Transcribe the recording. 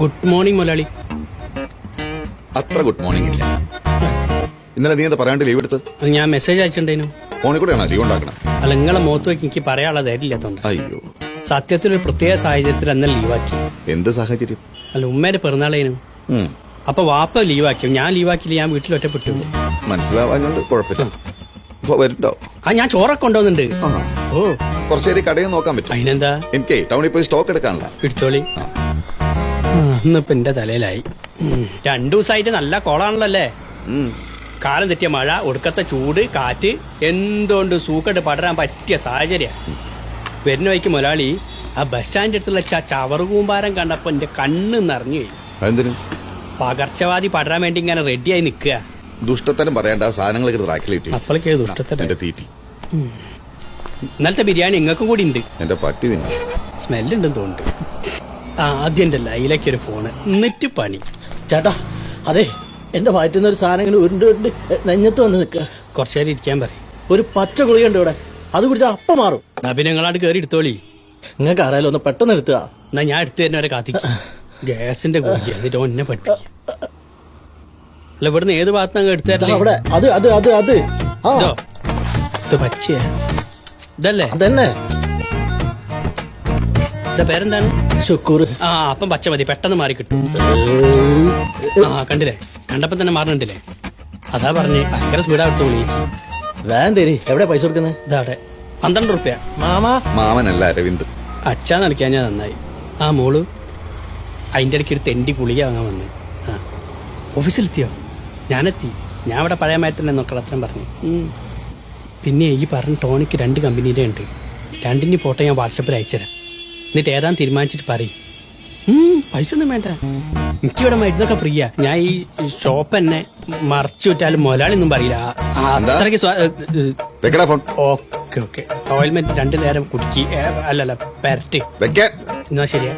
Good morning മുലാളി അത്ര good morning ഇല്ല. ഇന്നലെ നീ എന്താ പറയാണ്ട് ലീവ് എടുത്ത് അത് ഞാൻ മെസ്സേജ് അയച്ചിട്ടുണ്ടേനു ഫോണിൽ കൂടെയാണോ ലീവ് ഉണ്ടാക്കണം? അല്ല നിങ്ങളെ മുഖത്ത് വെക്ക് എനിക്ക് പറയാനുള്ള ധൈര്യമില്ലാത്തോണ്ട് അയ്യോ. സത്യത്തിൽ ഒരു പ്രത്യേക സാഹചര്യത്തിൽ അന്ന് ലീവാക്കി എന്ത് സാഹചര്യം? അല്ല ഉമ്മേന്റെ പിറന്നാളേനു. ഉം, അപ്പൊ വാപ്പ ലീവാക്കി ഞാൻ ലീവാക്കിയില്ല ഞാൻ വീട്ടിൽ ഒറ്റപ്പെട്ടു മനസ്സിലാവാഞ്ഞോണ്ട് കുഴപ്പമില്ല. വരുന്നുണ്ടോ? ആ ഞാൻ ചോറൊക്കെ കൊണ്ടുവന്നുണ്ട് ഓ. കുറച്ചേരി കടയിൽ നോക്കാൻ പറ്റും അതിനെന്താ? എനിക്ക് ടൗണിൽ പോയി സ്റ്റോക്ക് എടുക്കാനുള്ള എടുത്തോളി. ഇന്നിപ്പോ എന്റെ തലയിലായി. രണ്ടു ദിവസമായിട്ട് നല്ല കോളാണല്ലോ അല്ലേ കാലം തെറ്റിയ മഴ ഒടുക്കത്തെ ചൂട് കാറ്റ് എന്തുകൊണ്ട് സൂക്കട്ട് പടരാൻ പറ്റിയ സാഹചര്യം. വരുന്ന വഴിക്ക് മുതലാളി ആ ബസ് സ്റ്റാൻഡിന്റെ അടുത്തുള്ള ച ചവറ് കൂമ്പാരം കണ്ടപ്പോ എന്റെ കണ്ണ് നിറഞ്ഞു പോയി. പകർച്ചവാദി പടരാൻ വേണ്ടി ഇങ്ങനെ റെഡിയായി നിൽക്കുക. ദുഷ്ടത്തരം പറയണ്ട ആ സാധനങ്ങൾ ഇവിടെ റാക്കിലിട്ടി അപ്പോഴേക്ക് ദുഷ്ടത്തെ എന്റെ തീറ്റി. ഇന്നലത്തെ ബിരിയാണി നിങ്ങൾക്കും കൂടി ഉണ്ട്. എന്റെ പട്ടി തിന്നു. സ്മെല്ലുണ്ടെന്ന് തോന്നുന്നുണ്ട്. ആ ആദ്യം എന്റെ ലൈലേക്ക് ഒരു ഫോണ്. എന്നിട്ട് പണി. ചേട്ടാ അതെ എന്റെ വയറ്റുന്ന ഒരു സാധനം ഇങ്ങനെ ഉരുണ്ട് ഉരുണ്ട് നെഞ്ഞത്ത് വന്ന് നിൽക്കുക കുറച്ചു നേരം ഇരിക്കാൻ പറയും. ഒരു പച്ച ഗുളികയുണ്ട് ഇവിടെ. അത് കുടിച്ചാൽ അപ്പം മാറും. എന്നാ പിന്നെ നിങ്ങളാട് കയറി എടുത്തോളി. നിങ്ങൾക്ക് അറിയാലോ ഒന്ന് പെട്ടെന്ന് എടുത്തുക എന്നാ ഞാൻ എടുത്തു തരുന്നവരെ കാത്തിക്കും. ഗ്യാസിന്റെ ഗുളിക എന്നിട്ട് ഒന്നെ പഠിപ്പിക്കും. അല്ല ഇവിടുന്ന് ഏത് ഭാഗത്തു എടുത്തു ദാ അവിടെ. അത് അത് അത് അത്. ആ. ഇതോ. പച്ചയ. ഇതല്ലേ? അതന്നെ. ഇതാ പേരെന്താണ്? ഷുക്കൂർ ആ അപ്പം പച്ച മതി. പെട്ടെന്ന് മാറി കിട്ടും. ആ കണ്ടില്ലേ? കണ്ടപ്പോ തന്നെ മാറണുണ്ടില്ലേ? അതാ പറഞ്ഞേ. ഭയങ്കര സ്പീഡാ തോന്നി. വിളി വേൻ എവിടെ പൈസ കൊടുക്കുന്നത് ഇതാടെ പന്ത്രണ്ട് റുപ്യ. മാമാ. മാമനല്ല അരവിന്ദ്. അച്ഛാ നടിക്കാൻ ഞാൻ നന്നായി. ആ മോൾ. അതിന്റെ ഇടയ്ക്ക് ഒരു തെണ്ടി പുളിയാ വാങ്ങാൻ വന്ന്. ആ. ഓഫീസിലെത്തിയോ? ഞാനെത്തി. ഞാൻ ഇവിടെ പഴയ മാറ്റന്നെ നോക്കണം അത്രയും പറഞ്ഞു. പിന്നെ ഈ പറഞ്ഞ ടോണിക്ക് രണ്ട് കമ്പനിയുടെ ഉണ്ട്. രണ്ടിന്റെ ഫോട്ടോ ഞാൻ വാട്സപ്പിൽ അയച്ചുതരാം. എന്നിട്ട് ഏതാന്ന് തീരുമാനിച്ചിട്ട് പറയും. പൈസ ഒന്നും വേണ്ട. എനിക്കിവിടെ മരുന്നൊക്കെ ഫ്രീയാ. ഞാൻ ഈ ഷോപ്പ് തന്നെ മറച്ചു വിട്ടാലും മൊലാളി ഒന്നും പറയില്ല അത്രയ്ക്ക് ഓക്കെ ഓക്കെ. ഓയിൽമെന്റ് രണ്ടു നേരം കുടിക്കി അല്ലല്ല പെരട്ടി. എന്നാ ശരിയാ.